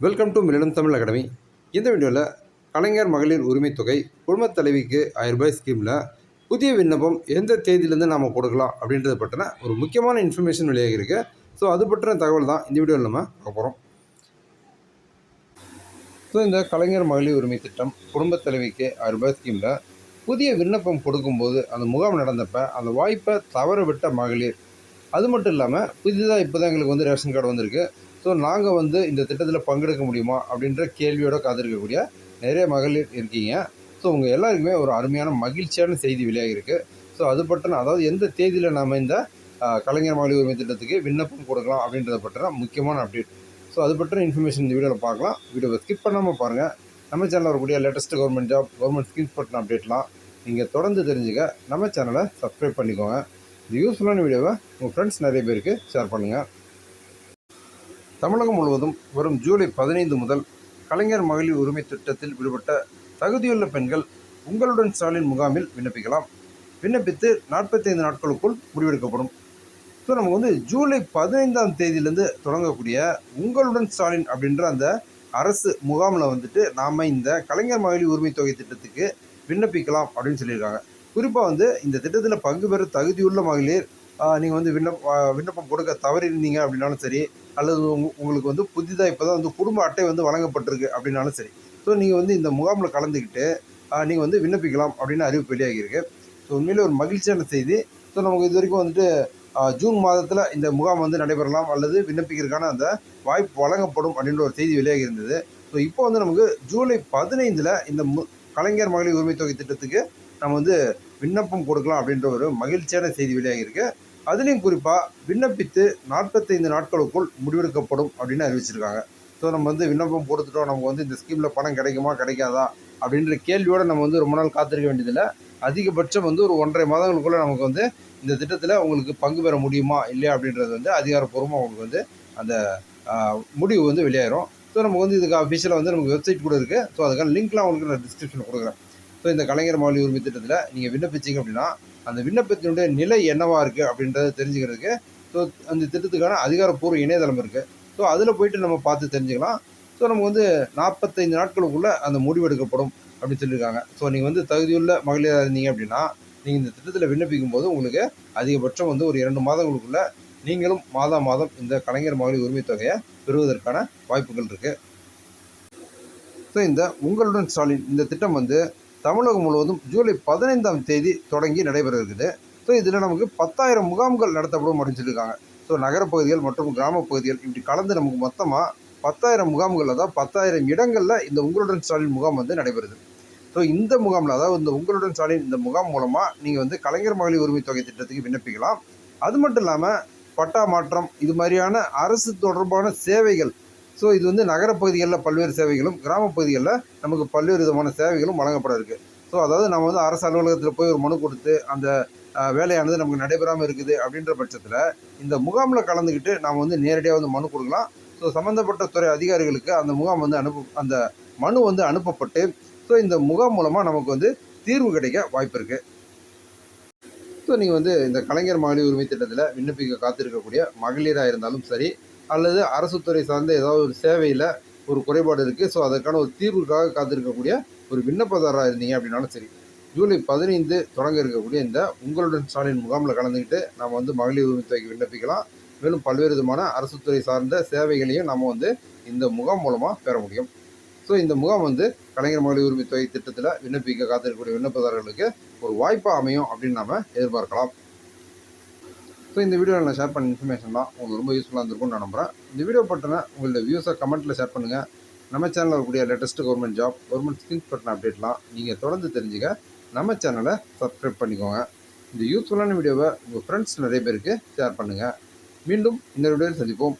Welcome to மில்லிடம் Tamil academy இந்த வீடியோவில் கலைஞர் மகளிர் உரிமை தொகை குடும்பத் தலைவிக்கு ஆயிரம் ரூபாய் ஸ்கீமில் புதிய விண்ணப்பம் எந்த தேதியிலேருந்து நாம் கொடுக்கலாம் அப்படின்றத பற்றின ஒரு முக்கியமான இன்ஃபர்மேஷன் வெளியாகி இருக்குது ஸோ அது பற்றின தகவல் தான் இந்த வீடியோவில் நம்ம பார்க்க போகிறோம் ஸோ இந்த கலைஞர் மகளிர் உரிமை திட்டம் குடும்பத் தலைவிக்கு ஆயிரம் ரூபாய் ஸ்கீமில் புதிய விண்ணப்பம் கொடுக்கும்போது அந்த முகாம் நடந்தப்போ அந்த வாய்ப்பை தவற விட்ட மகளிர். அது மட்டும் இல்லாமல் புதிதாக இப்போ தான் எங்களுக்கு வந்து ரேஷன் கார்டு வந்திருக்கு. ஸோ நாங்கள் வந்து இந்த திட்டத்தில் பங்கெடுக்க முடியுமா அப்படின்ற கேள்வியோட காத்திருக்கக்கூடிய நிறைய மகளிர் இருக்கீங்க. ஸோ உங்கள் எல்லாருக்குமே ஒரு அருமையான மகிழ்ச்சியான செய்தி வெளியாகிருக்கு ஸோ அது பற்றின அதாவது எந்த தேதியில் நாம் இந்த கலைஞர் மகளிர் உரிமை திட்டத்துக்கு விண்ணப்பம் கொடுக்கலாம் அப்படின்றத பற்றின முக்கியமான அப்டேட் ஸோ அது பற்றின இன்ஃபர்மேஷன் இந்த வீடியோவில் பார்க்கலாம். வீடியோவை ஸ்கிப் பண்ணாமல் பாருங்கள் நம்ம சேனலில் வரக்கூடிய latest government job government schemes பற்றின அப்டேட்லாம் நீங்கள் தொடர்ந்து தெரிஞ்சுக்க நம்ம சேனலை சப்ஸ்கிரைப் பண்ணிக்கோங்க. இது யூஸ்ஃபுல்லான வீடியோவை உங்கள் ஃப்ரெண்ட்ஸ் நிறைய பேருக்கு ஷேர் பண்ணுங்கள் தமிழகம் முழுவதும் வரும் ஜூலை பதினைந்து முதல் கலைஞர் மகளிர் உரிமை திட்டத்தில் விடுபட்ட தகுதியுள்ள பெண்கள் உங்களுடன் ஸ்டாலின் முகாமில் விண்ணப்பிக்கலாம். விண்ணப்பித்து நாற்பத்தைந்து நாட்களுக்குள் முடிவெடுக்கப்படும். ஸோ நமக்கு வந்து ஜூலை பதினைந்தாம் தேதியிலேருந்து தொடங்கக்கூடிய உங்களுடன் ஸ்டாலின் அப்படின்ற அந்த அரசு முகாமில் வந்துட்டு நாம் இந்த கலைஞர் மகளிர் உரிமை தொகை திட்டத்துக்கு விண்ணப்பிக்கலாம் அப்படின்னு சொல்லியிருக்காங்க. குறிப்பாக வந்து இந்த திட்டத்தில் பங்கு பெற தகுதியுள்ள மகளிர் நீங்கள் வந்து விண்ணப்ப விண்ணப்பம் கொடுக்க தவறிருந்தீங்க அப்படின்னாலும் சரி அல்லது உங்களுக்கு வந்து புதிதாக இப்போ தான் வந்து குடும்ப அட்டை வந்து வழங்கப்பட்டிருக்கு அப்படின்னாலும் சரி. ஸோ நீங்கள் வந்து இந்த முகாமில் கலந்துக்கிட்டு நீங்கள் வந்து விண்ணப்பிக்கலாம் அப்படின்னு அறிவிப்பு வெளியாகியிருக்கு. ஸோ உண்மையிலே ஒரு மகிழ்ச்சியான செய்தி. ஸோ நமக்கு இது வரைக்கும் வந்துட்டு ஜூன் மாதத்தில் இந்த முகாம் வந்து நடைபெறலாம் அல்லது விண்ணப்பிக்கிறதுக்கான அந்த வாய்ப்பு வழங்கப்படும் அப்படின்ற ஒரு செய்தி வெளியாகி இருந்தது ஸோ இப்போ வந்து நமக்கு ஜூலை பதினைந்தில் இந்த மு கலைஞர் மகளிர் உரிமை தொகை திட்டத்துக்கு நம்ம வந்து விண்ணப்பம் கொடுக்கலாம் அப்படின்ற ஒரு மகிழ்ச்சியான செய்தி வெளியாகியிருக்கு. அதுலேயும் குறிப்பாக விண்ணப்பித்து நாற்பத்தைந்து நாட்களுக்குள் முடிவெடுக்கப்படும் அப்படின்னு அறிவிச்சிருக்காங்க. ஸோ நம்ம வந்து விண்ணப்பம் கொடுத்துட்டோம் நமக்கு வந்து இந்த ஸ்கீமில் பணம் கிடைக்குமா கிடைக்காதா அப்படின்ற கேள்வியோடு நம்ம வந்து ரொம்ப நாள் காத்திருக்க வேண்டியதில்லை. அதிகபட்சம் வந்து ஒரு ஒன்றரை மாதங்களுக்குள்ளே நமக்கு வந்து இந்த திட்டத்தில் உங்களுக்கு பங்கு பெற முடியுமா இல்லையா அப்படின்றது வந்து அதிகாரப்பூர்வமாக உங்களுக்கு வந்து அந்த முடிவு வந்து வெளியாயிரும். ஸோ நமக்கு வந்து இதுக்கு அஃபிஷியலாக வந்து நமக்கு வெப்சைட் கூட இருக்குது ஸோ அதுக்கான லிங்க்லாம் உங்களுக்கு நான் டிஸ்கிரிப்ஷனில் கொடுக்குறேன். ஸோ இந்த கலைஞர் மகளிர் உரிமை திட்டத்தில் நீங்கள் விண்ணப்பிச்சிங்க அப்படின்னா அந்த விண்ணப்பத்தினுடைய நிலை என்னவாக இருக்குது அப்படின்றத தெரிஞ்சுக்கிறதுக்கு ஸோ அந்த திட்டத்துக்கான அதிகாரப்பூர்வ இணையதளம் இருக்குது ஸோ அதில் போயிட்டு நம்ம பார்த்து தெரிஞ்சுக்கலாம். ஸோ நம்ம வந்து நாற்பத்தைந்து நாட்களுக்குள்ளே அந்த முடிவெடுக்கப்படும் அப்படின்னு சொல்லியிருக்காங்க. ஸோ நீங்கள் வந்து தகுதியுள்ள மகளிராக இருந்தீங்க அப்படின்னா நீங்கள் இந்த திட்டத்தில் விண்ணப்பிக்கும் போது உங்களுக்கு அதிகபட்சம் வந்து ஒரு இரண்டு மாதங்களுக்குள்ளே நீங்களும் மாதா மாதம் இந்த கலைஞர் மகளிர் உரிமை தொகையை பெறுவதற்கான வாய்ப்புகள் இருக்குது ஸோ இந்த உங்களுடன் ஸ்டாலின் இந்த திட்டம் வந்து தமிழகம் முழுவதும் ஜூலை பதினைந்தாம் தேதி தொடங்கி நடைபெற இருக்குது ஸோ இதில் நமக்கு பத்தாயிரம் முகாம்கள் நடத்தப்படும் அப்படின்னு சொல்லியிருக்காங்க. ஸோ நகரப்பகுதிகள் மற்றும் கிராமப்பகுதிகள் இப்படி கலந்து நமக்கு மொத்தமாக பத்தாயிரம் முகாம்கள் அதாவது பத்தாயிரம் இடங்களில் இந்த உங்களுடன் ஸ்டாலின் முகாம் வந்து நடைபெறுது. ஸோ இந்த முகாமில் அதாவது இந்த உங்களுடன் ஸ்டாலின் இந்த முகாம் மூலமாக நீங்கள் வந்து கலைஞர் மகளிர் உரிமை தொகை திட்டத்துக்கு விண்ணப்பிக்கலாம். அது மட்டும் இல்லாமல் பட்டா மாற்றம் இது மாதிரியான அரசு தொடர்பான சேவைகள் ஸோ இது வந்து நகரப்பகுதிகளில் பல்வேறு சேவைகளும் கிராமப் பகுதிகளில் நமக்கு பல்வேறு விதமான சேவைகளும் வழங்கப்பட இருக்குது ஸோ அதாவது நம்ம வந்து அரசு அலுவலகத்தில் போய் ஒரு மனு கொடுத்து அந்த வேலையானது நமக்கு நடைபெறாமல் இருக்குது அப்படின்ற பட்சத்தில் இந்த முகாமில் கலந்துக்கிட்டு நாம் வந்து நேரடியாக வந்து மனு கொடுக்கலாம். ஸோ சம்மந்தப்பட்ட துறை அதிகாரிகளுக்கு அந்த முகாம் வந்து அனுப்பு அந்த மனு வந்து அனுப்பப்பட்டு ஸோ இந்த முகாம் மூலமாக நமக்கு வந்து தீர்வு கிடைக்க வாய்ப்பு இருக்குது ஸோ நீங்கள் வந்து இந்த கலைஞர் மகளிர் உரிமை திட்டத்தில் விண்ணப்பிக்க காத்திருக்கக்கூடிய மகளிராக இருந்தாலும் சரி அல்லது அரசு துறை சார்ந்த ஏதாவது ஒரு சேவையில் ஒரு குறைபாடு இருக்குது ஸோ அதற்கான ஒரு தீர்வுக்காக காத்திருக்கக்கூடிய ஒரு விண்ணப்பதாரராக இருந்தீங்க அப்படின்னாலும் சரி. ஜூலை பதினைந்து தொடங்க இருக்கக்கூடிய இந்த உங்களுடன் ஸ்டாலின் முகாமில் கலந்துக்கிட்டு நம்ம வந்து மகளிர் உரிமை தொகைக்கு விண்ணப்பிக்கலாம். மேலும் பல்வேறு விதமான அரசு துறை சார்ந்த சேவைகளையும் நம்ம வந்து இந்த முகாம் மூலமாக பெற முடியும். ஸோ இந்த முகாம் வந்து கலைஞர் மகளிர் உரிமை தொகை திட்டத்தில் விண்ணப்பிக்க காத்திருக்கக்கூடிய விண்ணப்பதாரர்களுக்கு ஒரு வாய்ப்பாக அமையும் அப்படின்னு நாம் எதிர்பார்க்கலாம். ஸோ இந்த வீடியோவில் நான் ஷேர் பண்ண இன்ஃபர்மேஷன்லாம் உங்களுக்கு ரொம்ப யூஸ்ஃபுல்லாக இருந்திருக்கும்னு நான் நம்புறேன். இந்த வீடியோ பற்றின உங்களோட வியூஸை கமெண்ட்டில் ஷேர் பண்ணுங்கள் நம்ம சேனலில் வரக்கூடிய latest government job government schemes பற்றின அப்டேட்லாம் நீங்கள் தொடர்ந்து தெரிஞ்சுக்க நம்ம சேனலை சப்ஸ்கிரைப் பண்ணிக்கோங்க. இந்த யூஸ்ஃபுல்லான வீடியோவை உங்கள் ஃப்ரெண்ட்ஸ் நிறைய பேருக்கு ஷேர் பண்ணுங்கள் மீண்டும் இன்னொரு வீடியோவில் சந்திப்போம்.